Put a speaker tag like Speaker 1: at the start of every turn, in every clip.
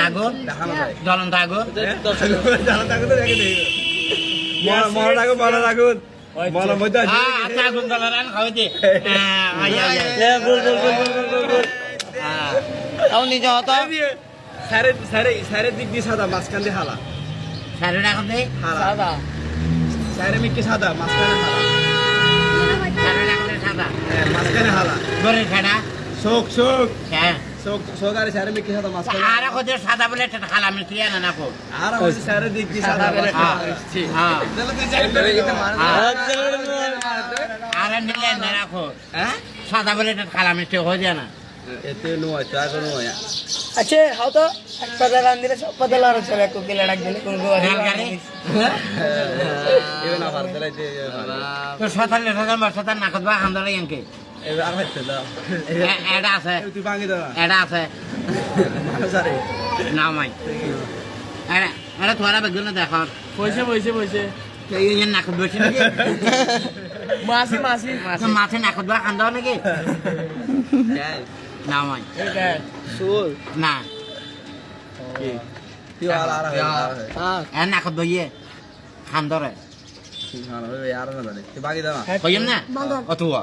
Speaker 1: আগুন
Speaker 2: দেখানো যায়।
Speaker 1: জ্বলন্ত আগুন
Speaker 2: দেখো মরা আগুন মরা আগুন মরার
Speaker 1: হ্যাঁ আচ্ছা আগুন হ্যাঁ হ্যাঁ।
Speaker 2: দিক দিয়ে সাদা
Speaker 3: সাদা
Speaker 2: স্যারে মিকি সাদা হ্যাঁ,
Speaker 1: হ্যাঁ
Speaker 2: শোক আর স্যারে মিকি সাদা
Speaker 1: বলে একটা খালা মিষ্টি আনা না কো।
Speaker 2: আর আমাদের স্যারের দিক সাদা
Speaker 3: সাদা
Speaker 1: হ্যাঁ। হ্যাঁ। আর নিলে না রাখো
Speaker 2: হ্যাঁ?
Speaker 1: সাদা বলে একটা খালা মিষ্টি হয়ে যায় না।
Speaker 2: এতে নয় তা কোনো নয়।
Speaker 3: আচ্ছা হাও তো এক রান দিলে সব চলে ডাক দিলে কোন গো
Speaker 1: রেলগাড়ি
Speaker 2: এবার না পারতে লাইতে
Speaker 1: তো সতালে সতাল বা সতাল না খুঁজবা হামদালে ইয়ানকে এটা আছে।
Speaker 2: তুই ভাঙি দাও।
Speaker 1: এটা আছে। না মাই। এটা এটা তোরা বেগুন দেখো।
Speaker 3: বসে বসে বসে।
Speaker 1: এই না খুঁজবে নাকি?
Speaker 3: মাসি মাসি।
Speaker 1: না নাকি না মাই। না।
Speaker 2: তুই আর আর
Speaker 3: হ্যাঁ
Speaker 1: এর না খুঁজবে ইয়ে খান্দরে
Speaker 2: আর না জানে তুই ভাঙি দাও
Speaker 1: কইম না? অতুয়া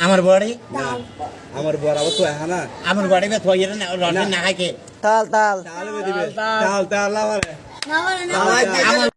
Speaker 1: আমার বাড়ি?
Speaker 2: আমার বড় আবার তো হা না।
Speaker 1: আমার বাড়ি বে থইয়া না রসে না। হাকে
Speaker 3: তাল তাল।
Speaker 2: তাল তাল
Speaker 4: তাল.
Speaker 1: আমার